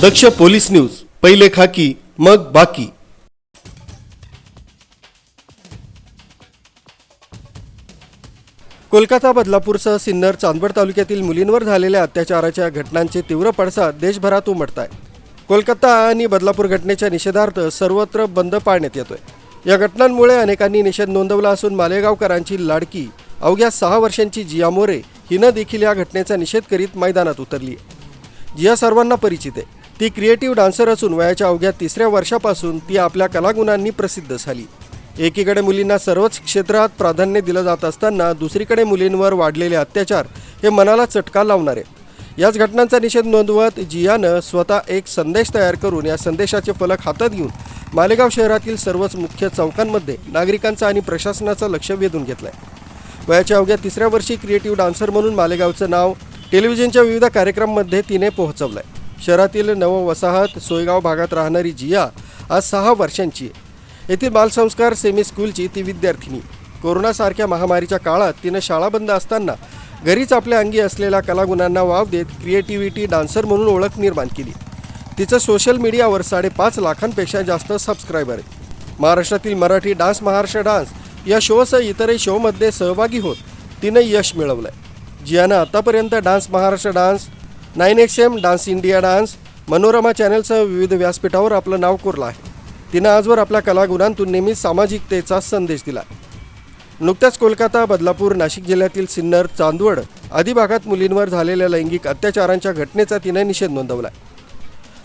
दक्ष police news पहिले खाकी मग बाकी. कोलकाता बदलापूरसह सिन्नर चांदवड तालुक्यातील मुलींवर झालेल्या अत्याचाराच्या घटनांचे तीव्र पडसाद देशभरात उमटत आहे कोलकाता आणि बदलापूर घटनेच्या निषेधार्थ सर्वत्र बंद पाळण्यात येतोय. या घटनांमुळे अनेकांनी निषेध नोंदवला असून मालेगावकरांची लाडकी अवघ्या सहा वर्षांची जिया मोरे हिनं देखील या घटनेचा निषेध करीत मैदानात उतरली आहे जिया सर्वांना परिचित आहे. ती क्रिएटिव्ह डान्सर असून वयाच्या अवघ्या तिसऱ्या वर्षापासून ती आपल्या कलागुणांनी प्रसिद्ध झाली. एकीकडे मुलींना सर्वच क्षेत्रात प्राधान्य दिलं जात असताना दुसरीकडे मुलींवर वाढलेले अत्याचार हे मनाला चटका लावणारे. याच घटनांचा निषेध नोंदवत जियानं स्वतः एक संदेश तयार करून या संदेशाचे फलक हातात घेऊन मालेगाव शहरातील सर्वच मुख्य चौकांमध्ये नागरिकांचं आणि प्रशासनाचं लक्ष वेधून घेतलं आहे वयाच्या अवघ्या तिसऱ्या वर्षी क्रिएटिव्ह डान्सर म्हणून मालेगावचं नाव टेलिव्हिजनच्या विविध कार्यक्रमांमध्ये तिने पोहोचवलं आहे शहरातील नववसाहत सोयगाव भागात राहणारी जिया आज सहा वर्षांची आहे. येथील बालसंस्कार सेमी स्कूलची ती विद्यार्थिनी. कोरोनासारख्या महामारीच्या काळात तिनं शाळा बंद असताना घरीच आपल्या अंगी असलेल्या कलागुणांना वाव देत क्रिएटिव्हिटी डान्सर म्हणून ओळख निर्माण केली. तिचं सोशल मीडियावर साडेपाच लाखांपेक्षा जास्त सबस्क्रायबर आहेत. महाराष्ट्रातील मराठी डान्स महाराष्ट्र डान्स या शोसह इतरही शोमध्ये सहभागी होत तिनं यश मिळवलं आहे जियानं आतापर्यंत dance Maharashtra dance nine X M dance India dance Manorama चॅनलसह विविध व्यासपीठावर आपलं नाव कोरलं आहे. तिनं आजवर आपल्या कलागुणांतून नेहमीच सामाजिकतेचा संदेश दिला नुकत्याच कोलकाता बदलापूर नाशिक जिल्ह्यातील सिन्नर चांदवड आदी भागात मुलींवर झालेल्या लैंगिक अत्याचारांच्या घटनेचा तिनं निषेध नोंदवला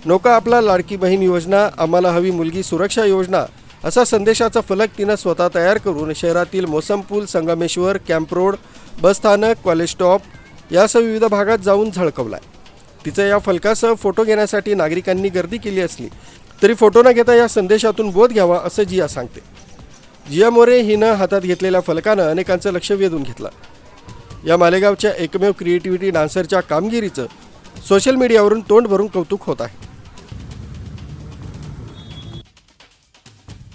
नौका आपला लाडकी बहीण योजना आम्हाला हवी मुलगी सुरक्षा योजना असा संदेशाचा फलक तिनं स्वतः तयार करून शहरातील मोसमपूल संगमेश्वर कॅम्प रोड बस स्थानक कॉलेज स्टॉप यासह विविध भागात जाऊन झळकवला आहे. तिचं या फलकासह फोटो घेण्यासाठी नागरिकांनी गर्दी केली असली तरी फोटो न घेता या संदेशातून बोध घ्यावा असं जिया सांगते. जिया मोरे हिनं हातात घेतलेल्या फलकानं अनेकांचं लक्ष वेधून घेतलं. या मालेगावच्या एकमेव क्रिएटिव्हिटी डान्सरच्या कामगिरीचं सोशल मीडियावरून तोंड भरून कौतुक होत आहे.